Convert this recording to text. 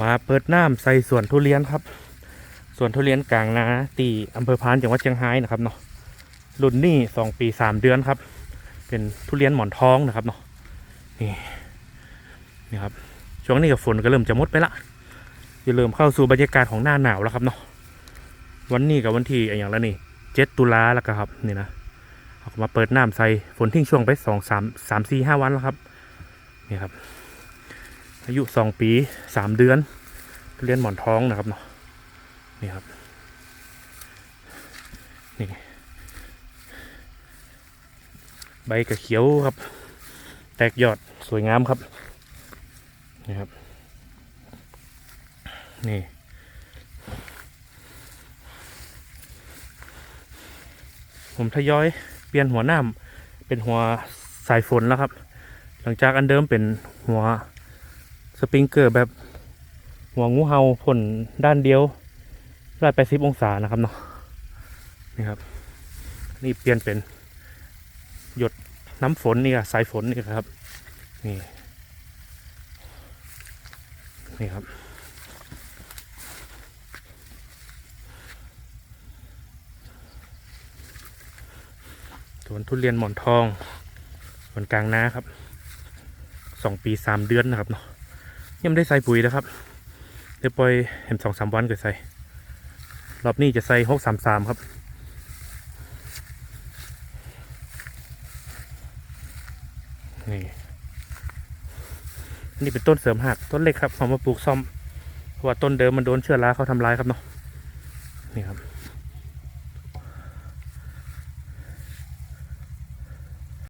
มาเปิดน้ำใส่สวนทุเรียนครับสวนทุเรียนกลางนาตีอำเภอพานจังหวัดเชียงรายนะครับเนาะรุ่นนี้สองปีสามเดือนครับ เป็นทุเรียนหมอนทองนะครับเนาะนี่นี่ครับช่วงนี้กับฝนก็เริ่มจะมดไปละจะเริ่มเข้าสู่บรรยากาศของหน้าหนาวแล้วครับเนาะวันนี้กับวันที่อย่างละนี่เจ็ดตุลาแล้วก็ครับนี่นะเอามาเปิดน้ำใส่ฝนทิ้งช่วงไปสองสามสามสี่ห้าวันแล้วครับนี่ครับ อายุสองปีสามเดือนทุเรียนหมอนท้องนะครับเนาะนี่ครับนี่ใบกระเขียวครับ แตกยอดสวยงามครับนี่ครับ นี่ผมทยอยเปลี่ยนหัวหน้ำเป็นหัวสายฝนแล้วครับ หลังจากอันเดิมเป็นหัว สปริงเกอร์แบบหัวงูเห่าพ่นด้านเดียวร้อยแปดสิบองศานะครับเนาะนี่ครับ นี่เปลี่ยนเป็น หยดน้ำฝนนี่ค่ะสายฝนนี่ครับ นี่นี่ครับสวนทุเรียนหมอนทองสวนกลางนาครับสองปีสามเดือนนะครับเนาะ ยังไม่ได้ใส่ปุ๋ยนะครับ เดี๋ยวปล่อยเห็นสองสามวันก็ใส่ รอบนี้จะใส่หกสามสามครับ นี่นนี่เป็นต้นเสริมหักต้นเล็กครับเอามาปลูกซ่อม เพราะว่าต้นเดิมมันโดนเชื้อราเขาทำลายครับเนาะ นี่ครับ